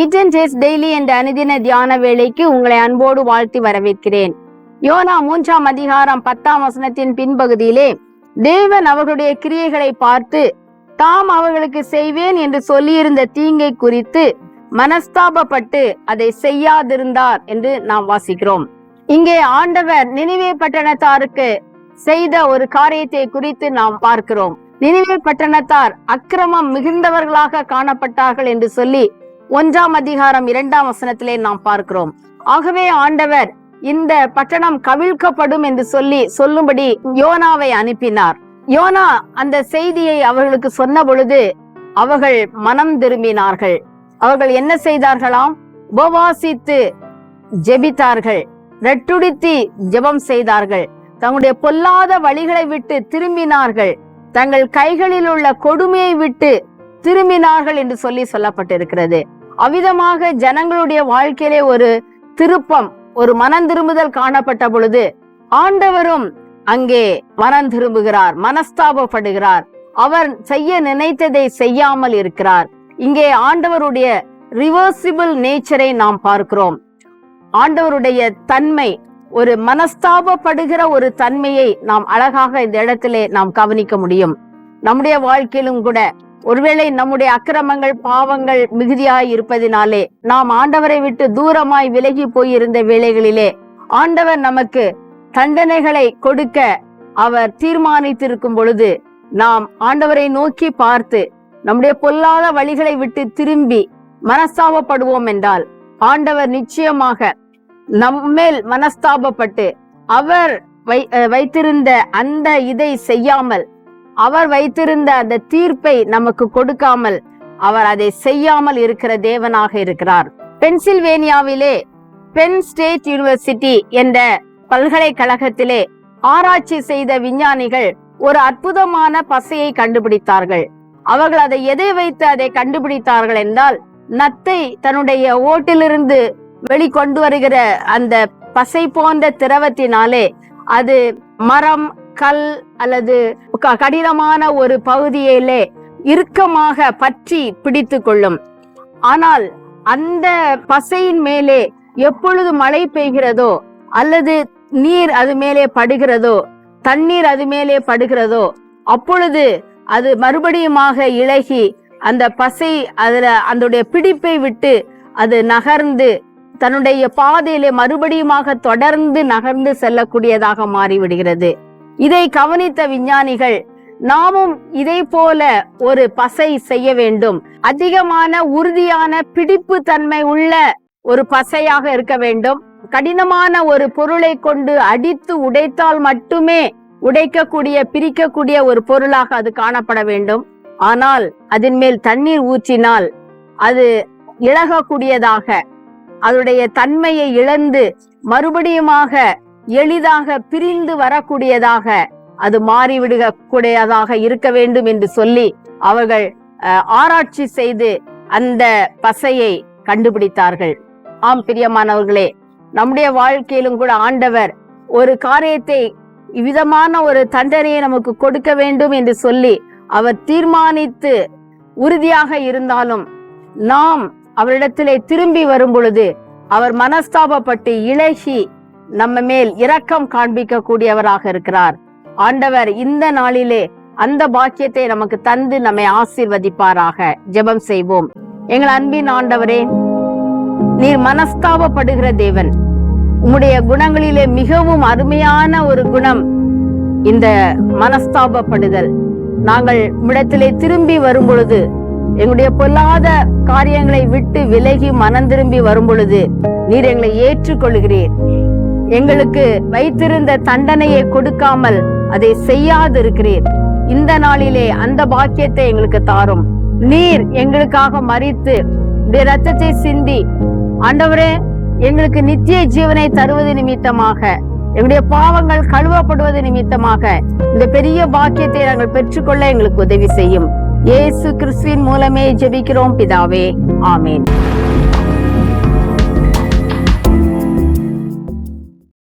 It daily என்ற அனுதின தியான வேலைக்கு உங்களை அன்போடு வாழ்த்தி வரவேற்கிறேன். யோனா மூன்றாம் அதிகாரம் பத்தாம் வசனத்தின் பின்பகுதியிலே தேவன் அவர்களுடைய கிரியைகளை பார்த்து தாம் அவர்களுக்கு செய்வேன் என்று சொல்லியிருந்த தீங்கை குறித்து மனஸ்தாபப்பட்டு அதை செய்யாதிருந்தார் என்று நாம் வாசிக்கிறோம். இங்கே ஆண்டவர் நினைவே பட்டணத்தாருக்கு செய்த ஒரு காரியத்தை குறித்து நாம் பார்க்கிறோம். நினைவே பட்டணத்தார் அக்கிரமம் மிகுந்தவர்களாக காணப்பட்டார்கள் என்று சொல்லி ஒன்றாம் அதிகாரம் இரண்டாம் வசனத்திலே நாம் பார்க்கிறோம். ஆகவே ஆண்டவர் இந்த பட்டணம் கவிழ்க்கப்படும் என்று சொல்லி சொல்லும்படி யோனாவை அனுப்பினார். யோனா அந்த செய்தியை அவர்களுக்கு சொன்ன பொழுது அவர்கள் மனம் திரும்பினார்கள். அவர்கள் என்ன செய்தார்களாம்? உபவாசித்து ஜெபித்தார்கள். ரெட்டுடித்தி ஜெபம் செய்தார்கள். தங்களுடைய பொல்லாத வழிகளை விட்டு திரும்பினார்கள். தங்கள் கைகளில் உள்ள கொடுமையை விட்டு திரும்பினார்கள் என்று சொல்லி சொல்லப்பட்டிருக்கிறது. அவ்விதமாக ஜனங்களுடைய வாழ்க்கையிலே ஒரு திருப்பம் ஒரு மனம் திரும்புதல் காணப்பட்ட பொழுது ஆண்டவரும் அங்கே மனம் திரும்புகிறார் மனஸ்தாபப்படுகிறார். அவர் செய்ய நினைத்ததை செய்யாமல் இருக்கிறார். இங்கே ஆண்டவருடைய ரிவர்சிபிள் நேச்சரை நாம் பார்க்கிறோம். ஆண்டவருடைய தன்மை ஒரு மனஸ்தாபப்படுகிற ஒரு தன்மையை நாம் அழகாக இந்த இடத்திலே நாம் கவனிக்க முடியும். நம்முடைய வாழ்க்கையிலும் கூட ஒருவேளை நம்முடைய அக்கிரமங்கள் பாவங்கள் மிகுதியாய் இருப்பதினாலே நாம் ஆண்டவரை விட்டு தூரமாய் விலகி போயிருந்த வேளைகளிலே ஆண்டவர் நமக்கு தண்டனைகளை கொடுக்க அவர் தீர்மானித்திருக்கும் பொழுது நாம் ஆண்டவரை நோக்கி பார்த்து நம்முடைய பொல்லாத வழிகளை விட்டு திரும்பி மனஸ்தாபப்படுவோம் என்றால் ஆண்டவர் நிச்சயமாக நம்மேல் மனஸ்தாபப்பட்டு அவர் வை அஹ் வைத்திருந்த அந்த இதை செய்யாமல் அவர் வைத்திருந்த அந்த தீர்ப்பை நமக்கு கொடுக்காமல் அவர் அதை செய்யாமல் இருக்கிற தேவனாக இருக்கிறார். பென்சில்வேனியாவிலே பென் ஸ்டேட் யூனிவர்சிட்டி என்ற பல்கலைக்கழகத்திலே ஆராய்ச்சி செய்த விஞ்ஞானிகள் ஒரு அற்புதமான பசையை கண்டுபிடித்தார்கள். அவர்கள் அதை எதை வைத்து அதை கண்டுபிடித்தார்கள் என்றால் நத்தை தன்னுடைய ஓட்டிலிருந்து வெளிக்கொண்டு வருகிற அந்த பசை போன்ற திரவத்தினாலே அது மரம் கல் அல்லது க- கடினமான ஒரு பகுதியிலே இறுக்கமாக பற்றி பிடித்து கொள்ளும். ஆனால் அந்த பசையின் மேலே எப்பொழுது மழை பெய்கிறதோ அல்லது நீர் அது மேலே படுகிறதோ தண்ணீர் அது மேலே படுகிறதோ அப்பொழுது அது மறுபடியுமாக இழகி அந்த பசை அதுல அதனுடைய பிடிப்பை விட்டு அது நகர்ந்து தன்னுடைய பாதையிலே மறுபடியுமாக தொடர்ந்து நகர்ந்து செல்லக்கூடியதாக மாறிவிடுகிறது. இதை கவனித்த விஞ்ஞானிகள் நாமும் இதை போல ஒரு பசை செய்ய வேண்டும். அதிகமான உறுதியான பிடிப்பு தன்மை உள்ள ஒரு பசையாக இருக்க வேண்டும். கடினமான ஒரு பொருளை கொண்டு அடித்து உடைத்தால் மட்டுமே உடைக்கக்கூடிய பிரிக்கக்கூடிய ஒரு பொருளாக அது காணப்பட வேண்டும். ஆனால் அதன் மேல் தண்ணீர் ஊற்றினால் அது இழகக்கூடியதாக அதனுடைய தன்மையை இழந்து மறுபடியுமாக எளிதாக பிரிந்து வரக்கூடியதாக அது மாறிவிடுக கூடியதாக இருக்க வேண்டும் என்று சொல்லி அவர்கள் ஆராய்ச்சி செய்து அந்த பசையை கண்டுபிடித்தார்கள். ஆம் பிரியமானவர்களே நம்முடைய வாழ்க்கையிலும் கூட ஆண்டவர் ஒரு காரியத்தை இவ்விதமான ஒரு தண்டனையை நமக்கு கொடுக்க வேண்டும் என்று சொல்லி அவர் தீர்மானித்து உறுதியாக இருந்தாலும் நாம் அவரிடத்திலே திரும்பி வரும் பொழுது அவர் மனஸ்தாபப்பட்டு இழகி நம்ம மேல் இரக்கம் காண்பிக்க கூடியவராக இருக்கிறார். ஆண்டவர் இந்த நாளிலே அந்த பாக்கியத்தை நமக்கு தந்து நம்மை ஆசீர்வதிப்பாராக. ஜெபம் செய்வோம். எங்கள் அன்பின் ஆண்டவரே நீர் மனஸ்தாபப்படுகிற தேவன். உம்முடைய குணங்களிலே மிகவும் அருமையான ஒரு குணம் இந்த மனஸ்தாபப்படுதல். நாங்கள் உம்மிடத்திலே திரும்பி வரும் பொழுது எங்களுடைய பொல்லாத காரியங்களை விட்டு விலகி மனம் திரும்பி வரும் பொழுது நீர் எங்களை ஏற்றுக்கொள்கிறீர். எங்களுக்கு வைத்திருந்த தண்டனையை கொடுக்காமல் அதை செய்யாதிருக்கிறீர். இந்த நாளிலே அந்த பாக்கியத்தை எங்களுக்கு தாரும். நீர் எங்களுக்காக மறித்து ரத்தத்தை சிந்தி ஆண்டவரே எங்களுக்கு நித்திய ஜீவனை தருவது நிமித்தமாக எங்களுடைய பாவங்கள் கழுவப்படுவது நிமித்தமாக இந்த பெரிய பாக்கியத்தை நாங்கள் பெற்றுக்கொள்ள எங்களுக்கு உதவி செய்யும். இயேசு கிறிஸ்துவின் மூலமே ஜெபிக்கிறோம் பிதாவே. ஆமேன்.